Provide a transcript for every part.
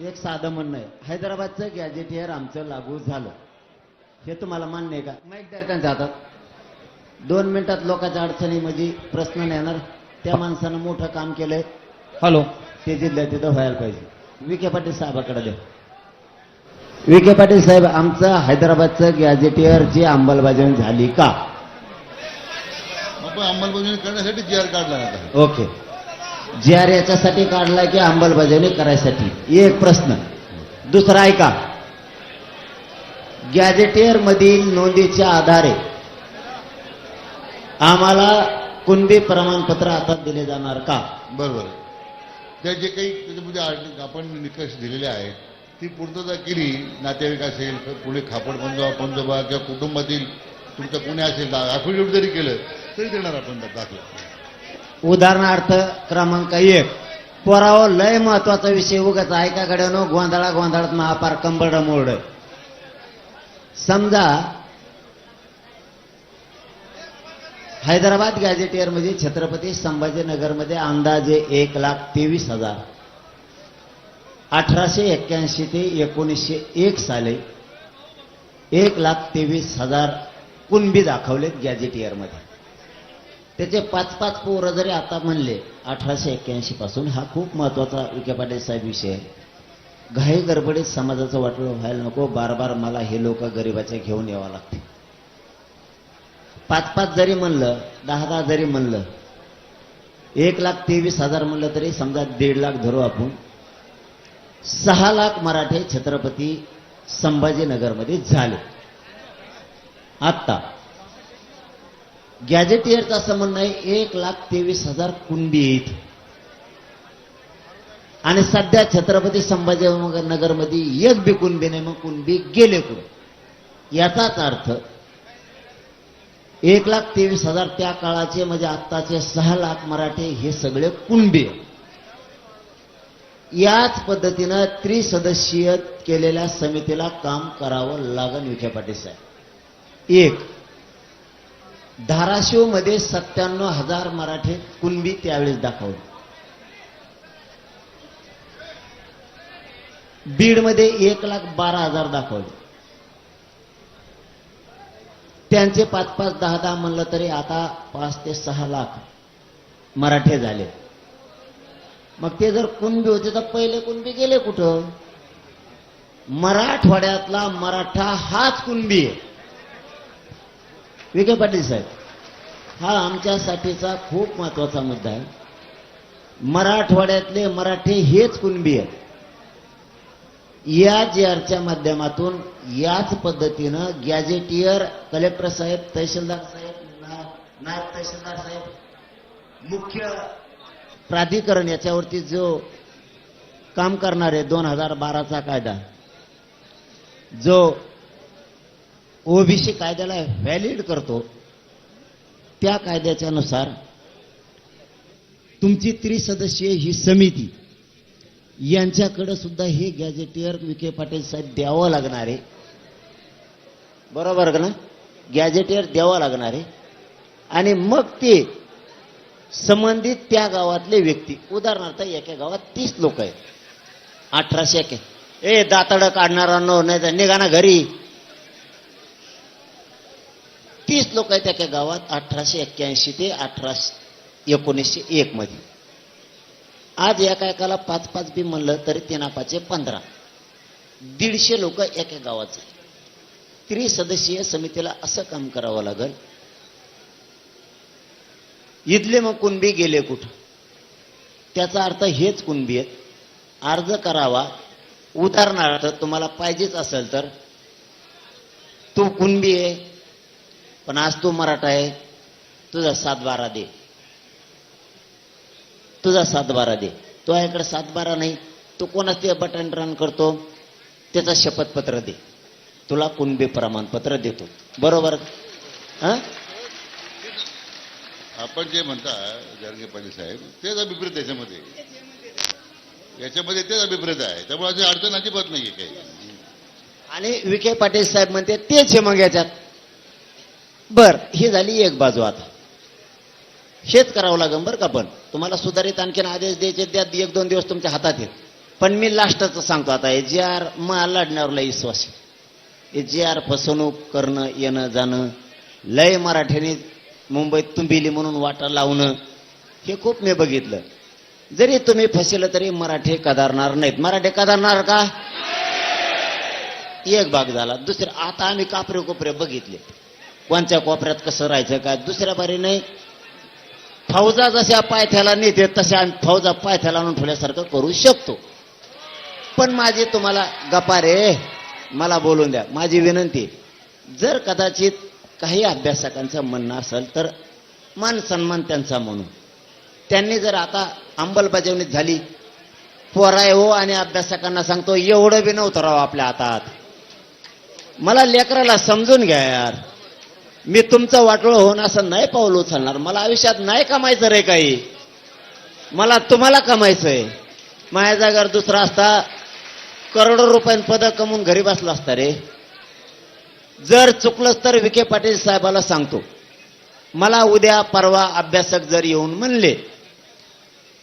एक साधं म्हणणं आहे. हैदराबादचं गॅजेटियर आमचं लागू झालं. हे तुम्हाला मान्य आहे का? त्यांच्या हातात दोन मिनिटात लोकांच्या अडचणीमध्ये प्रश्न नाही येणार. त्या माणसानं मोठं काम केलंय. हॅलो. ते जिल्ह्यात तिथं व्हायला पाहिजे. विखे पाटील साहेबाकडे द्या. विखे पाटील साहेब आमचं हैदराबादचं गॅजेटियरची अंमलबजावणी झाली का? अंमलबजावणी करण्यासाठी जी आर काढला ओके. जी आर याच्यासाठी काढला की अंमलबजावणी करायसाठी? एक प्रश्न. दुसरा ऐका गॅजेटियर मधील नोंदीच्या आधारे आम्हाला कुणबी प्रमाणपत्र आता दिले जाणार का? बरोबर. त्या जे काही त्याच्यामध्ये आपण निकष दिलेले आहेत ती पूर्तता केली नातेवाईक असेल पुढे खापड पंजोबा पंजोबा किंवा कुटुंबातील तुमचं पुणे असेल अफिडेव्हिट जरी केलं तरी देणार आपण दाखला. उदाहरणार्थ क्रमांक एक. पोराव लय महत्त्वाचा विषय उगाच ऐकाकडे गड्यानो गोंधळा गोंधळात महापार कंबळ मोड समजा हैदराबाद गॅझेटियरमध्ये छत्रपती संभाजीनगरमध्ये अंदाजे एक लाख तेवीस हजार. अठराशे एक्क्याऐंशी ते एकोणीसशे एक साली एक लाख तेवीस हजार कुणबी दाखवलेत गॅजेटियरमध्ये त्याचे पाच पाच पोरं जरी आता म्हणले अठराशे एक्क्याऐंशी पासून हा खूप महत्त्वाचा विखे पाटील साहेब विषय. आहे घाई गडबडीत समाजाचं वाटलं व्हायला नको बार बार मला हे लोक गरिबाच्या घेऊन यावं लागते. पाच पाच जरी म्हणलं दहा दहा जरी म्हणलं एक लाख तेवीस हजार म्हणलं तरी समजा दीड लाख धरू आपण. सहा लाख मराठे छत्रपती संभाजीनगरमध्ये झाले. आत्ता. गॅजेटियरचं असं म्हणणं आहे एक लाख तेवीस हजार कुणबी आहेत. आणि सध्या छत्रपती संभाजीनगरमध्ये एक बी कुणबी नाही मग कुणबी गेले कुठे? याचाच अर्थ एक लाख तेवीस हजार त्या काळाचे म्हणजे आत्ताचे सहा लाख मराठे हे सगळे कुणबी याच पद्धतीनं त्रिसदस्यीय केलेल्या समितीला काम करावं लागन विखे पाटील साहेब. एक. धाराशिवमध्ये सत्त्याण्णव हजार मराठे कुणबी त्यावेळेस दाखवले. बीडमध्ये एक लाख बारा हजार दाखवले. त्यांचे पाच पाच दहा दहा म्हणलं तरी आता पाच ते सहा लाख मराठे झाले. मग ते जर कुणबी होते तर पहिले कुणबी गेले कुठं? मराठवाड्यातला मराठा हाच कुणबी आहे. विखे पाटील साहेब हा आमच्यासाठीचा खूप महत्त्वाचा मुद्दा आहे. मराठवाड्यातले मराठे हेच कुणबी आहेत. या जीआरच्या माध्यमातून याच पद्धतीनं गॅजेटियर कलेक्टर साहेब तहसीलदार साहेब नायब तहसीलदार साहेब मुख्य प्राधिकरण याच्यावरती जो काम करणार आहे दोन हजार बाराचा कायदा जो ओबीसी कायद्याला व्हॅलिड करतो. त्या कायद्याच्या नुसार तुमची त्रिसदस्यीय ही समिती यांच्याकडे सुद्धा हे गॅजेटियर विखे पाटील साहेब द्यावं लागणार आहे. बरोबर का ना? गॅजेटियर द्यावं लागणार आहे. आणि मग ते संबंधित त्या गावातले व्यक्ती उदाहरणार्थ एका गावात तीस लोक आहेत. अठराशे एक. ए काढणारा नो नाही तर निघा ना घरी. तीस लोक आहेत त्या गावात अठराशे एक्क्याऐंशी ते अठराशे एकोणीसशे एक मध्ये. आज एका एकाला पाच पाच बी म्हणलं तरी तेनापाचे पंधरा. दीडशे लोक एका गावाचे. त्रिसदस्यीय समितीला असं काम करावं लागल. इथले मग कुणबी गेले कुठं? त्याचा अर्थ हेच कुणबी आहेत. अर्ज करावा. उदाहरणार्थ तुम्हाला पाहिजेच असेल तर तू कुणबी आहे? पण आज तू मराठा आहे तुझा सात बारा दे. तुझा सात बारा दे. तो याकडे सात बारा नाही तू कोणाच ते बटन रन करतो त्याचा शपथपत्र दे. तुला कुणबी प्रमाणपत्र देतो. बरोबर? हा? आपण जे म्हणता जरगे पाटील साहेब तेच अभिप्रेत त्याच्यामध्ये याच्यामध्ये तेच अभिप्रेत आहे. त्यामुळे अडचण अजिबात नाहीये काही. आणि विखे पाटील साहेब म्हणते तेच आहे मग याच्यात. बर. ही झाली एक बाजू आता. हेच करावं लागेल बरं का पण. तुम्हाला सुधारित आणखीन आदेश द्यायचे त्यात एक दोन दिवस तुमच्या हातात येईल. पण मी लास्टच सांगतो आता हे जे आर मला लढण्यावरला विश्वास आहे. जे आर फसवणूक करणं येणं जाणं लय मराठीने मुंबईत तुंबिली म्हणून वाटा लावणं हे खूप मी बघितलं. जरी तुम्ही फसिलं तरी मराठी कदारणार नाहीत. मराठी कदारणार का? एक भाग झाला. दुसरं आता आम्ही कापरे कोपरे बघितले. कोणत्या कोपऱ्यात कसं राहायचं काय? दुसऱ्या बारी नाही. फौजा जशा पायथ्याला नेते तशा आम्ही फौजा पायथ्याला आणून ठेवल्यासारखं करू शकतो. पण माझी तुम्हाला गपारे मला बोलून द्या. माझी विनंती जर कदाचित काही अभ्यासकांचं म्हणणं असेल तर मान सन्मान त्यांचा म्हणून. त्यांनी जर आता अंमलबजावणी झाली पोराय हो आणि अभ्यासकांना सांगतो एवढं बी नव्हतं राव आपल्या हातात. मला लेकराला समजून घ्या यार. मी तुमचं वाटोळ होऊन असं नाही पाऊल उचलणार. मला आयुष्यात नाही कमायचं रे काही. मला तुम्हाला कमायचंय. माझ्या जागेवर दुसरा असता करोडो रुपयां पद कमवून घरी बसला असता रे. जर चुकलंच तर विखे पाटील साहेबाला सांगतो. मला उद्या परवा अभ्यासक जर येऊन म्हणले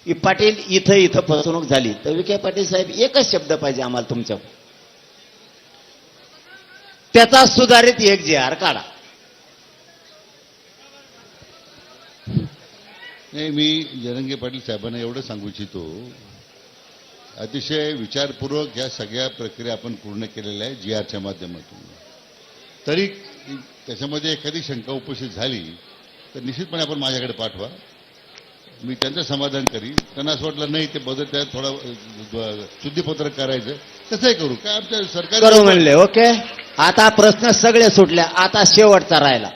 की पाटील इथं इथं फसवणूक झाली. तर विखे पाटील साहेब एकच शब्द पाहिजे आम्हाला तुमच्या त्याचा सुधारित एक जे आर काढा. नाही मी जरंगे पाटील साहेबांना एवढं सांगू इच्छितो अतिशय विचारपूर्वक या सगळ्या प्रक्रिया आपण पूर्ण केलेल्या आहे जी आरच्या माध्यमातून. तरी त्याच्यामध्ये एखादी शंका उपस्थित झाली तर निश्चितपणे आपण माझ्याकडे पाठवा. मी त्यांचं समाधान करीन. त्यांना असं वाटलं नाही ते बदल त्यात थोडा शुद्धीपत्रक करायचं. तसंही करू. काय आमच्या करू सरकार म्हणले ओके? आता प्रश्न सगळे सुटले. आता शेवटचा राहिला.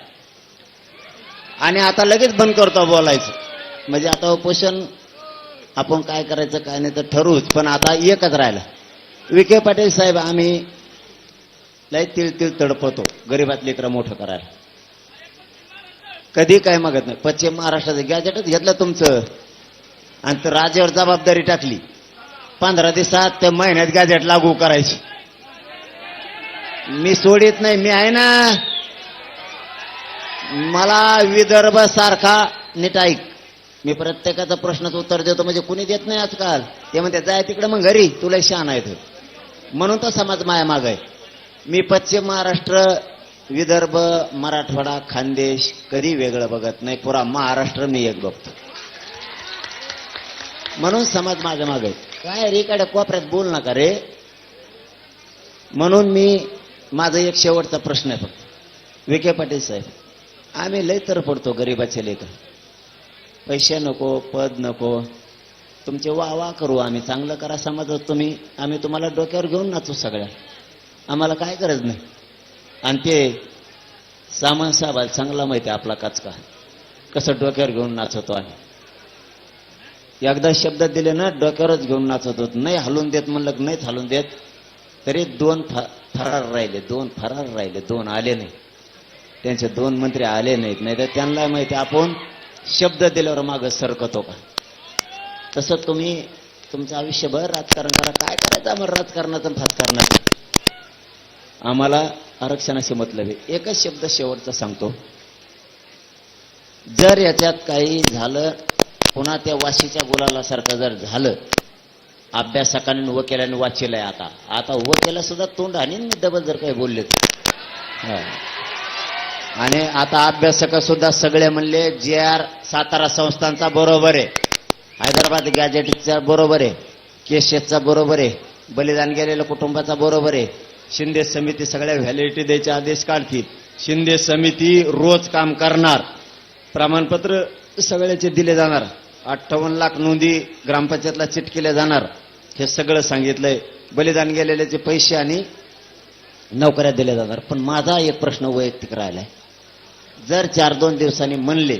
आणि आता लगेच बंद करतो बोलायचं. म्हणजे आता उपोषण आपण काय करायचं काय नाही तर ठरवूच. पण आता एकच राहिला. विखे पाटील साहेब आम्ही लय तिळ तिळ तडपतो गरीबात लेकरं मोठं करायला. कधी काय मागत नाही. पश्चिम महाराष्ट्राचं गॅजेटच घेतलं तुमचं. आणि तर राजेवर जबाबदारी टाकली. पंधरा दिवसात ते महिन्यात गॅजेट लागू करायची. मी सोडित नाही मी आहे ना. मला विदर्भ सारखा नीट ऐक. मी प्रत्येकाचा प्रश्नाचं उत्तर देतो म्हणजे कुणी देत नाही आजकाल. ते म्हणते जाय तिकडे मग घरी तुला शान आहे म्हणून तर समाज माया माग आहे. मी पश्चिम महाराष्ट्र विदर्भ मराठवाडा खानदेश कधी वेगळं बघत नाही पुरा महाराष्ट्र मी एक बघतो. म्हणून समाज माझ्या मागे काय रे इकडे कोपऱ्यात बोल नका रे. म्हणून मी माझा एक शेवटचा प्रश्न आहे फक्त. विखे पाटील साहेब आम्ही लय तर पडतो गरीबाचे लेकर. पैसे नको पद नको. तुमचे वा वा करू आम्ही. चांगलं करा समाजात तुम्ही. आम्ही तुम्हाला डोक्यावर घेऊन नाचू सगळ्या. आम्हाला काय गरज नाही. आणि ते सामान साहेबाला चांगला माहिती आहे आपला काचका. कसं डोक्यावर घेऊन नाचवतो आम्ही एकदा शब्द दिले ना डोक्यावरच घेऊन नाचत नाही हलून देत म्हणलं नाहीच हलून देत. तरी दोन फ- फरार राहिले दोन फरार राहिले दोन आले नाही. त्यांचे दोन मंत्री आले नाहीत. नाही तर त्यांना माहिती आपण शब्द दिल्यावर मागं सरकतो का? तसं तुम्ही तुमचं आयुष्यभर राजकारण करा. काय करायचं आम्हाला राजकारणाचं आणि आम्हाला आरक्षणाशी मतलब आहे. एकच शब्द शेवटचा सांगतो. जर याच्यात काही झालं पुन्हा त्या वाशीच्या गुलालासारखं जर झालं अभ्यासकाने आणि वकिलांनी वाचलंय आता. आता आता वकिला सुद्धा तोंड आणि मी डबल जर काही बोलले तर. हा. आणि आता अभ्यासक सुद्धा सगळे म्हणले जे आर सातारा संस्थांचा बरोबर आहे. हैदराबाद गॅजेटचा बरोबर आहे. केशेसचा बरोबर आहे. बलिदान गेलेल्या कुटुंबाचा बरोबर आहे. शिंदे समिती सगळ्या व्हॅलिडिटी द्यायचे आदेश काढतील. शिंदे समिती रोज काम करणार. प्रमाणपत्र सगळ्याचे दिले जाणार. अठ्ठावन्न लाख नोंदी ग्रामपंचायतला चिटकेल्या जाणार. हे सगळं सांगितलंय. बलिदान गेलेल्याचे पैसे आणि नोकऱ्या दिल्या जाणार. पण माझा एक प्रश्न वैयक्तिक राहिलाय. जर चार दोन दिवसांनी म्हणले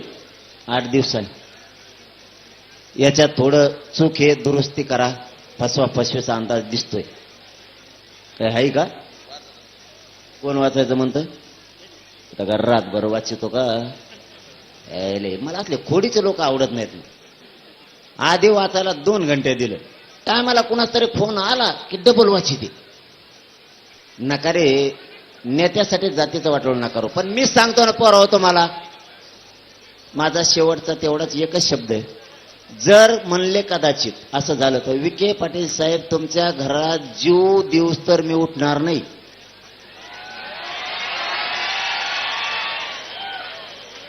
आठ दिवसांनी याच्यात थोडं चूक हे दुरुस्ती करा फसवा फसवेचा अंदाज दिसतोय. काय आहे का? कोण वाचायचं म्हणतं? आता का रातभर वाचितो का? यायले मला असले खोडीचे लोक आवडत नाहीत. आधी वाचायला दोन घंटे दिलं. टायमाला कुणाच तरी फोन आला की डबल वाची दे नका रे नेत्यासाठी जातीचं वाटवून नका करू. पण मी सांगतो ना पोरा होतो मला माझा शेवटचा तेवढाच एकच शब्द आहे. जर म्हणले कदाचित असं झालं तर विखे पाटील साहेब तुमच्या घरात जीव दिवस तर मी उठणार नाही.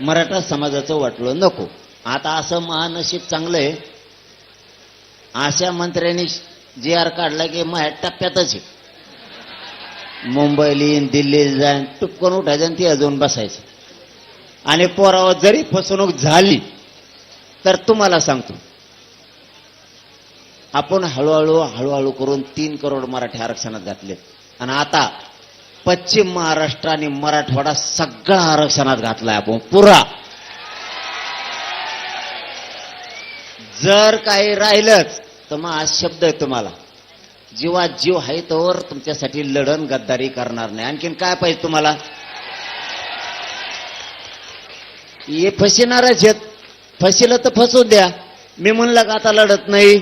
मराठा समाजाचं वाटलं नको. आता असं महानशीब चांगलं आहे. अशा मंत्र्यांनी जी आर काढला की माझ्या टप्प्यातच आहे. मुंबईला येईन दिल्लीला जाईन टुपकन उठायचं आणि ती अजून बसायचं. आणि पोरावर जरी फसवणूक झाली तर तुम्हाला सांगतो आपण हळूहळू हळूहळू करून तीन करोड मराठी आरक्षणात घातले आणि आता पश्चिम महाराष्ट्र आणि मराठवाडा सगळा आरक्षणात घातलाय आपण पुरा. जर काही राहिलंच तर मग आज शब्द आहे तुम्हाला. जीवा जीव आहे तोवर तुमच्यासाठी लढण गद्दारी करणार नाही. आणखीन काय पाहिजे तुम्हाला? हे फसिणारच आहेत फसिलं तर फसू द्या. मी म्हणलं का आता लढत नाही?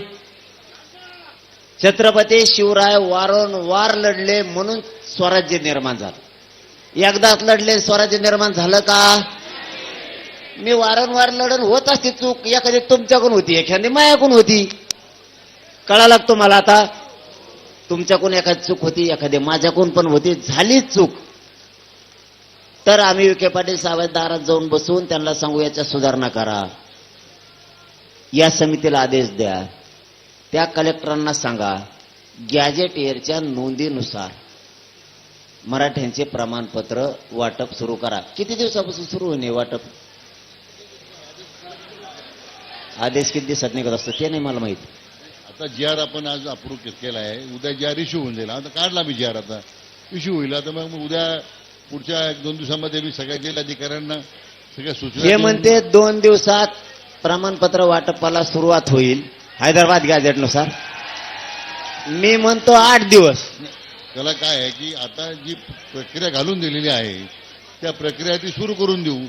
छत्रपती शिवराय वारंवार लढले म्हणून स्वराज्य निर्माण झालं. एकदाच लढले स्वराज्य निर्माण झालं का? मी वारंवार लढण होत असते चूक. एखादी तुमच्याकडून होती एखादी मायाकडून होती. कळालं लागतो तुम्हाला आता? तुमच्याकडून एखादी चूक होती एखादी माझ्याकडून पण होती झाली चूक. तर आम्ही विखे पाटील साहेब दारात जाऊन बसून त्यांना सांगू याच्या सुधारणा करा. या समितीला आदेश द्या. त्या कलेक्टरांना सांगा गॅजेट इयरच्या नोंदीनुसार मराठ्यांचे प्रमाणपत्र वाटप सुरू करा. किती दिवसापासून सुरू होणे वाटप? आदेश किती दिवसात निघत असतो ते नाही मला माहीत. आता जी आर आपण आज अप्रूव्ह केला आहे. उद्या जी आर इश्यू होऊन जाईल. आता काढला मी जी आर आता. इश्यू होईल. आता मग उद्या पुढच्या एक दोन दिवसामध्ये मी सगळ्या जिल्हाधिकाऱ्यांना सगळ्या सूचना हे म्हणते दोन दिवसात प्रमाणपत्र वाटपाला सुरुवात होईल. हैदराबाद गॅजेटनुसार मी म्हणतो आठ दिवस. त्याला काय आहे की आता जी प्रक्रिया घालून दिलेली आहे त्या प्रक्रिया ती सुरू करून देऊ.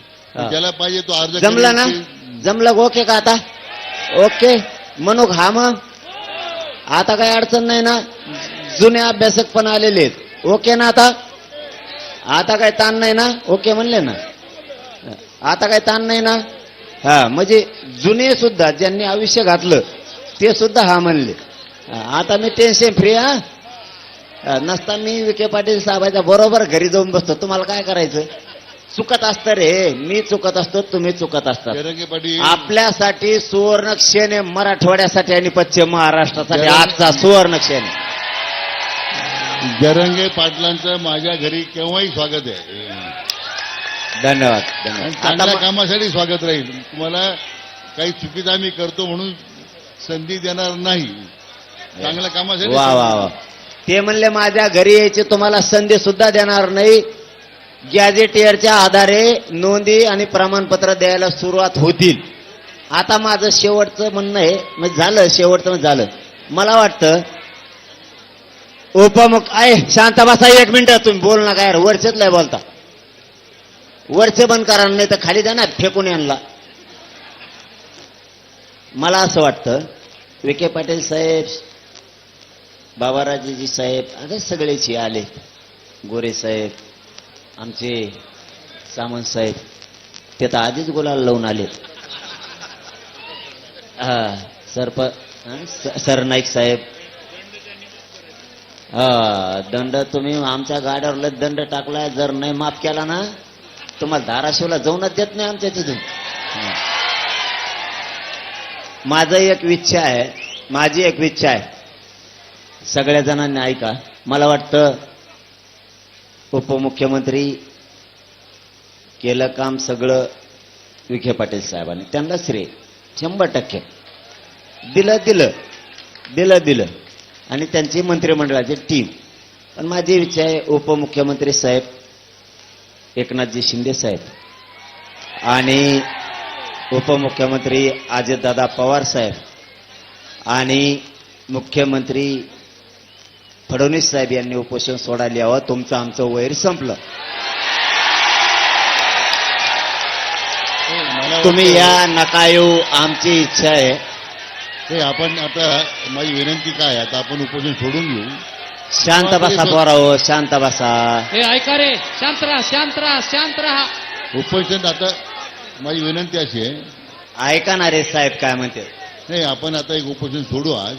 ज्याला पाहिजे तो अर्ज जमला ना? जमलं ओके का आता? ओके. म्हणू हा मग आता काही अडचण नाही ना. जुने अभ्यासक पण आलेले आहेत. ओके ना आता? आता काही ताण नाही ना? ओके म्हणले ना? आता काही ताण नाही ना? हा म्हणजे जुने सुद्धा ज्यांनी आयुष्य घातलं ते सुद्धा हा म्हणले. आता मी टेन्शन फ्री हा, नसता मी विखे पाटील साहेबाच्या बरोबर घरी जाऊन बसतो. तुम्हाला काय करायचं? चुकत असतं रे. मी चुकत असतो तुम्ही चुकत असतात. पाटील. आपल्यासाठी सुवर्ण क्षण आहे मराठवाड्यासाठी आणि पश्चिम महाराष्ट्रासाठी. आजचा सुवर्ण क्षण आहे. जरंगे पाटलांचं माझ्या घरी केव्हाही स्वागत आहे. धन्यवाद आणि धन्यवाद आता चांगल्या मग- कामासाठी स्वागत राहील. तुम्हाला काही चुकीचं आम्ही करतो म्हणून संधी देणार नाही. चांगल्या कामासाठी वा वा वा. ते म्हणले माझ्या घरी यायची तुम्हाला संधी सुद्धा देणार नाही. गॅझेटियरच्या आधारे नोंदी आणि प्रमाणपत्र द्यायला सुरुवात होतील. आता माझं शेवटचं म्हणणं आहे म्हणजे झालं शेवटचं झालं. मला वाटतं उपमुख आहे शांत बसा एक मिनिटं तुम्ही बोल ना काय वरचेच लय बोलता. वरचे बंद करा नाही तर खाली द्या ना फेकून यांना. मला असं वाटतं विखे पाटील साहेब बाबाराजेजी साहेब अरे सगळेच आले. गोरे साहेब आमचे सामंत साहेब ते तर आधीच गुलाल लावून आलेत. हा सरप सर नाईक सरनाईक साहेब. हा दंड तुम्ही आमच्या गाड्यावर लय दंड टाकलाय जर नाही माफ केला ना तुम्हाला धाराशिवला जाऊनच देत नाही आमच्या तिथून. माझं एक इच्छा आहे माझी एक इच्छा आहे. सगळ्या जणांनी ऐका मला वाटतं उपमुख्यमंत्री केलं काम सगळं विखे पाटील साहेबांनी. त्यांना श्रेय. शंभर टक्के. दिलं दिलं. दिलं दिलं. आणि त्यांची मंत्रिमंडळाची टीम पण माझी इच्छा आहे उपमुख्यमंत्री साहेब एकनाथजी शिंदे साहेब. आणि उपमुख्यमंत्री अजितदादा पवार साहेब. आणि मुख्यमंत्री फडणवीस साहेब यांनी उपोषण सोडायला यावं तुमचं आमचं वैर संपलं. तुम्ही या नका येऊ आमची इच्छा आहे. ते आपण आता माझी विनंती काय आहे? आता आपण उपोषण सोडून घेऊ. शांत बसा पोराओ शांत बसा. हे ऐका रे शांत राहा शांत राहा शांत राहा. उपोषण आता माझी विनंती अशी आहे. ऐका ना रे साहेब काय म्हणते. नाही आपण आता एक उपोषण सोडू आज.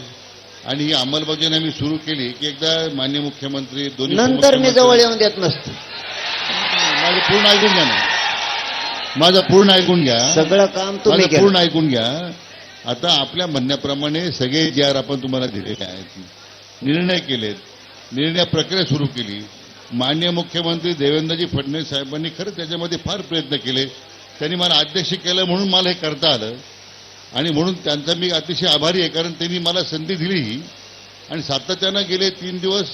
आणि ही अंमलबजावणी आम्ही सुरू केली की एकदा मान्य मुख्यमंत्री दोन्ही नंतर मी जवळ येऊन देत नसतो. माझं पूर्ण ऐकून घ्या ना. माझं पूर्ण ऐकून घ्या. सगळं काम तुम्ही माझं पूर्ण केलं ऐकून घ्या. आता आपल्या म्हणण्याप्रमाणे सगळे जे आर आपण तुम्हाला दिलेले आहेत निर्णय केलेत. निर्णय प्रक्रिया सुरू केली. मान्य मुख्यमंत्री देवेंद्रजी फडणवीस साहेबांनी खरं त्याच्यामध्ये फार प्रयत्न केले. त्यांनी मला अध्यक्ष केलं म्हणून मला हे करता आलं. आणि म्हणून त्यांचा मी अतिशय आभारी आहे कारण त्यांनी मला संधी दिली ही आणि सातत्यानं गेले तीन दिवस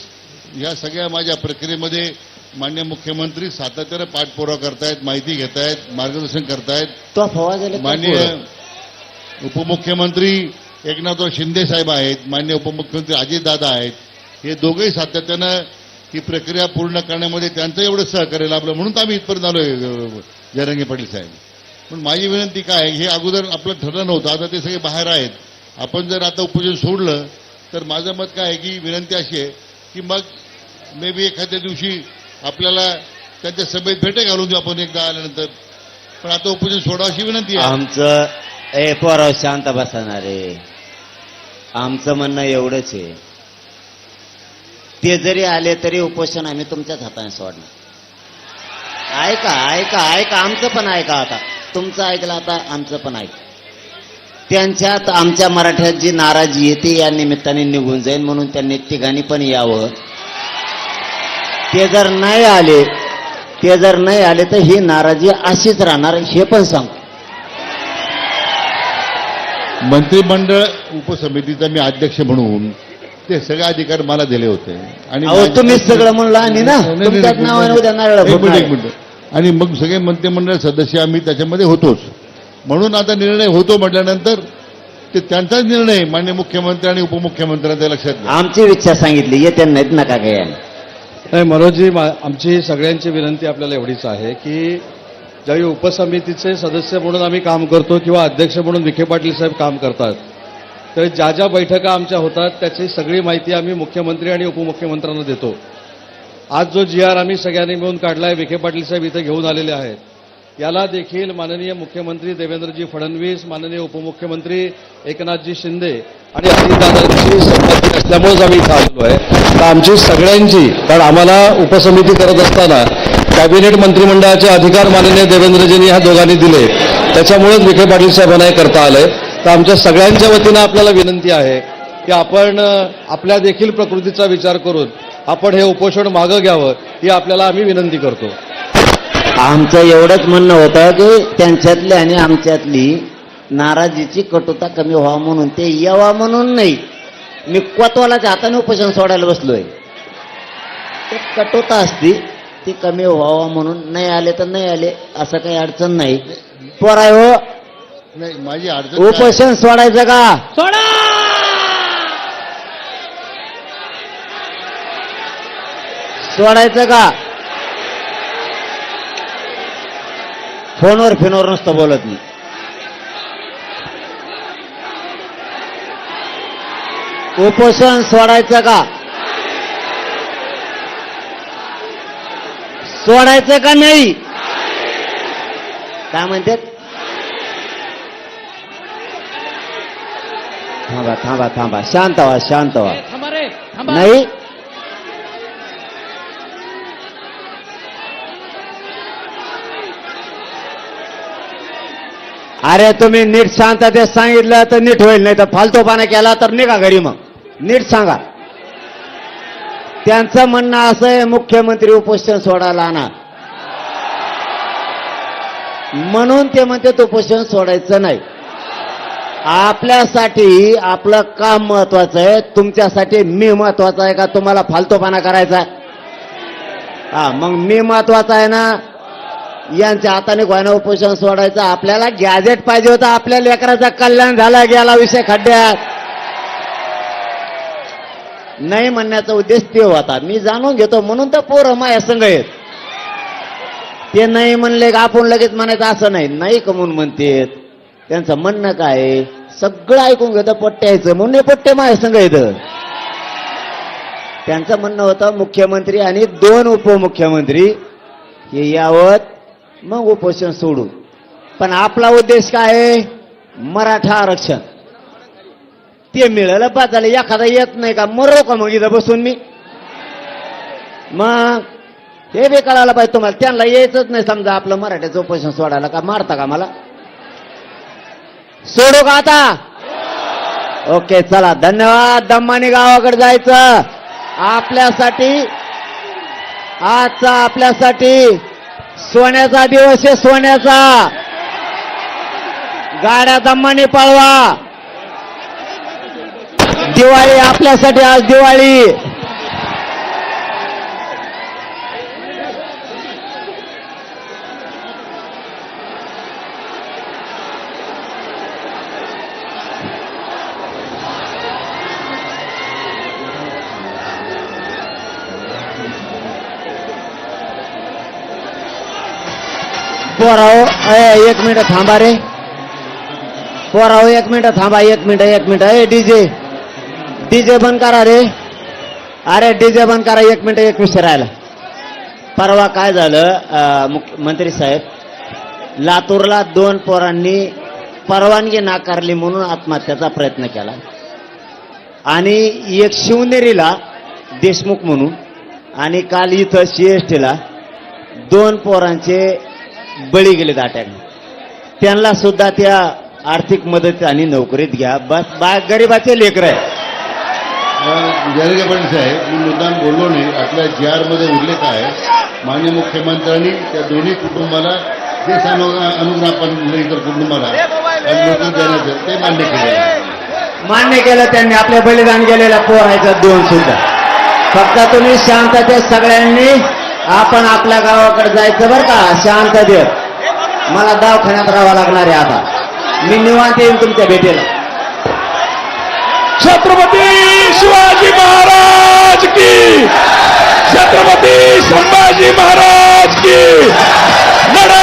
ह्या सगळ्या माझ्या प्रक्रियेमध्ये मान्य मुख्यमंत्री सातत्यानं पाठपुरावा करतायत माहिती घेतायत मार्गदर्शन करतायत. पोरं? उपमुख्यमंत्री एकनाथराव शिंदे साहेब आहेत मान्य उपमुख्यमंत्री अजितदादा आहेत. हे दोघंही सातत्यानं ही प्रक्रिया पूर्ण करण्यामध्ये त्यांचं एवढं सहकार्य लाभलं म्हणून तर आम्ही इथपर्यंत आलोय अ, जयरंगे पाटील साहेब. पण माझी विनंती काय हे अगोदर आपलं ठरलं नव्हतं आता ते सगळे बाहेर आहेत. आपण जर आता उपोजन सोडलं तर माझं मत काय आहे की विनंती अशी आहे की मग मे बी एखाद्या दिवशी आपल्याला त्यांच्या सभेत भेटे घालून देऊ आपण एकदा आल्यानंतर. पण आता उपोजन सोडा अशी विनंती आहे. आमचं ए पोराव शांत बसणारे आमचं म्हणणं एवढंच आहे. ते जरी आले तरी उपोषण आम्ही तुमच्याच हाताने सोडणार. ऐका ऐका ऐका आमचं पण ऐका आता. तुमचं ऐकलं आता आमचं पण ऐक. त्यांच्यात आमच्या मराठ्यात जी नाराजी आहे ती या निमित्ताने निघून जाईल म्हणून त्यांनी तिघांनी पण यावं. ते जर नाही आले ते जर नाही आले तर ही नाराजी अशीच राहणार हे पण सांगतो मंत्रिमंडळ उपसमितीचा मी अध्यक्ष म्हणून ते सगळे अधिकार मला दिले होते. आणि तुम्हीच सगळं म्हणलं आणि ना नावाने. उद्या नारळ आणि मग सगळे मंत्रिमंडळ सदस्य आम्ही त्याच्यामध्ये होतोच. म्हणून आता निर्णय होतो म्हटल्यानंतर ते त्यांचाच निर्णय मान्य मुख्यमंत्री आणि उपमुख्यमंत्र्यांच्या लक्षात घ्या. आमची इच्छा सांगितली येते नाहीत नका काय? नाही मनोजजी मा- आमची सगळ्यांची विनंती आपल्याला एवढीच आहे की ज्यावेळी उपसमितीचे सदस्य म्हणून आम्ही काम करतो किंवा अध्यक्ष म्हणून विखे पाटील साहेब काम करतात तर ज्या ज्या बैठका आमच्या होतात त्याची सगळी माहिती आम्ही मुख्यमंत्री आणि उपमुख्यमंत्र्यांना देतो. आज जो जी आर आम्ही सगळ्यांनी मिळून काढला आहे विखे पाटील साहेब इथे घेऊन आलेले आहेत. याला देखील माननीय मुख्यमंत्री देवेंद्रजी फडणवीस माननीय उपमुख्यमंत्री एकनाथजी शिंदे आणि अजितदादांची संमती असल्यामुळेच आम्ही इथं आलेलो आहे. तर आमची सगळ्यांची कारण आम्हाला उपसमिती करत असताना कॅबिनेट मंत्रिमंडळाचे अधिकार माननीय देवेंद्रजींनी ह्या दोघांनी दिले. त्याच्यामुळेच विखे पाटील साहेबांना हे करता आलंय. तर आमच्या सगळ्यांच्या वतीनं आपल्याला विनंती आहे की आपण आपल्या देखील प्रकृतीचा विचार करून आपण हे उपोषण मागं घ्यावं ही आपल्याला आम्ही विनंती करतो. आमचं एवढंच म्हणणं होतं की त्यांच्यातली आणि आमच्यातली नाराजीची कटुता कमी व्हावा म्हणून ते यावा म्हणून नाही. मी कोतवालाच्या हाताने उपोषण सोडायला बसलोय. ते कटुता असती ती कमी व्हावा म्हणून नाही आले तर नाही आले असं काही अडचण नाही. पोराय हो नाही माझी अडचण उपोषण सोडायचं का? सोडा! सोडायचं का? फोनवर फिनवर नुसतं बोलत मी उपोषण सोडायचं का? सोडायचं का नाही? काय म्हणतात? थांबा थांबा थांबा. शांत व्हा शांत व्हा. नाही? अरे तुम्ही नीट शांततेत सांगितलं तर नीट होईल नाही तर फालतूपणा केला तर निघा घरी मग. नीट सांगा. त्यांचं म्हणणं असं आहे मुख्यमंत्री उपोषण सोडायला आणा. म्हणून ते म्हणते उपोषण सोडायचं नाही. आपल्यासाठी आपलं काम महत्वाचं आहे तुमच्यासाठी मी महत्त्वाचा आहे का? तुम्हाला फालतूपणा करायचा आहे? हा मग मी महत्त्वाचा आहे ना यांच्या हाताने गोयना उपोषण सोडायचं. आपल्याला गॅजेट पाहिजे होतं. आपल्या लेकराचा कल्याण झाला गेला विषय खड्ड्यात. नाही म्हणण्याचा उद्देश ते होता. मी जाणून घेतो. म्हणून तर पोरं माया संघ आहेत. ते नाही म्हणले का? आपण लगेच म्हणायचं असं नाही. नाही कमून म्हणतेत? त्यांचं म्हणणं काय आहे? सगळं ऐकून घेतं. पट्ट्यायचं म्हणून हे पट्टे माया संघ येतं त्यांचं म्हणणं होतं मुख्यमंत्री आणि दोन उपमुख्यमंत्री हे यावत मग उपोषण सोडू. पण आपला उद्देश काय आहे? मराठा आरक्षण. ते मिळालं पाच झालं. एखादा येत नाही का? मरो का मग इथं बसून मी? मग हे बी कळायला पाहिजे तुम्हाला. त्यांना यायचंच नाही समजा आपलं मराठ्याचं उपोषण सोडायला का? मारता का मला? सोडू का आता? ओके चला. धन्यवाद. दम्मानी गावाकडे जायचं. आपल्यासाठी आजचा आपल्यासाठी सोन्याचा दिवस आहे सोन्याचा. गाड्या दम्माने पळवा. दिवाळी आपल्यासाठी आज दिवाळी. पोराव अय, एक मिनिट थांबा रे. पोराव एक मिनिट थांबा एक मिनिट एक मिनिट. ए डीजे. डीजे बंद करा रे. अरे डीजे बंद करा एक मिनिट एक विषय राहिला. परवा काय झालं मुख्यमंत्री साहेब लातूरला दोन पोरांनी परवानगी नाकारली म्हणून आत्महत्याचा प्रयत्न केला. आणि एक शिवनेरीला देशमुख म्हणून आणि काल इथं जी एस टीला दोन पोरांचे बळी गेले दाट्याने त्यांना सुद्धा त्या आर्थिक मदत आणि नोकरीत घ्या. बस बा गरीबाचे लेकर आहे जयंत पाटील साहेब मी मुद्दाम बोललो नाही. आपल्या जी आरमध्ये उल्लेख आहे. मान्य मुख्यमंत्र्यांनी त्या दोन्ही कुटुंबाला जे आपण इतर कुटुंबाला देण्याचं ते मान्य केलं मान्य केलं त्यांनी. आपले बलिदान गेलेल्या पोरायचं दोन सुद्धा. फक्त तुम्ही शांततेत सगळ्यांनी आपण आपल्या गावाकडे जायचं बरं का? शांत देव. मला दवाखान्यात राहावं लागणार आहे आता. मी निवांत येईन तुमच्या भेटीला. छत्रपती शिवाजी महाराज की. छत्रपती संभाजी महाराज की. लढाएंगे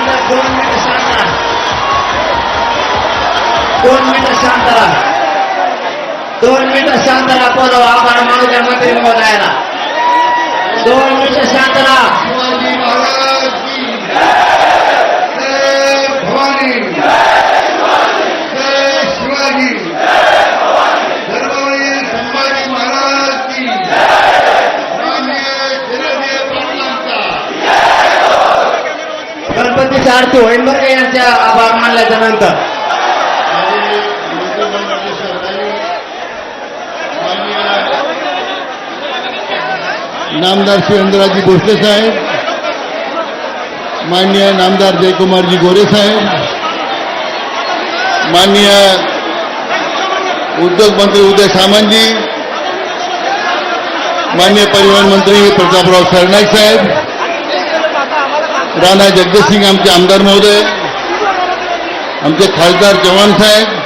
दोन दोन मिनिटं शांत दोन मिनिटं शांत राहा. दोन मिनिटं शांत राहा पोरं आभार मानू द्या मंत्री महोदयाला दोन मिनिटं शांत राहा शिवाजी महाराज की जय भवानी जय शिवाजी धर्मवीर संभाजी महाराज की मान्य शिरदेय पाटलांचा यांचा आरती होईल बरं का यांच्या आभार मानल्याच्या नंतर. नामदार शिवेंद्रराजी भोसले साहेब. माननीय नामदार जयकुमारजी गोरे साहेब. माननीय उद्योग मंत्री उदय सामंतजी. माननीय परिवहन मंत्री प्रतापराव सरनाईक साहेब. राणा जगदीशसिंग आमचे आमदार महोदय आमचे खासदार चव्हाण साहेब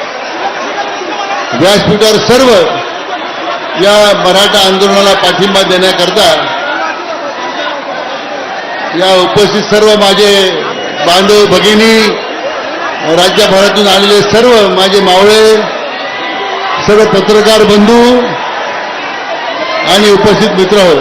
व्यासपीठावर सर्व या मराठा आंदोलनाला पाठिंबा देण्याकरता या उपस्थित सर्व माझे बांधव भगिनी राज्यभरातून आलेले सर्व माझे मावळे सर्व पत्रकार बंधू आणि उपस्थित मित्र हो.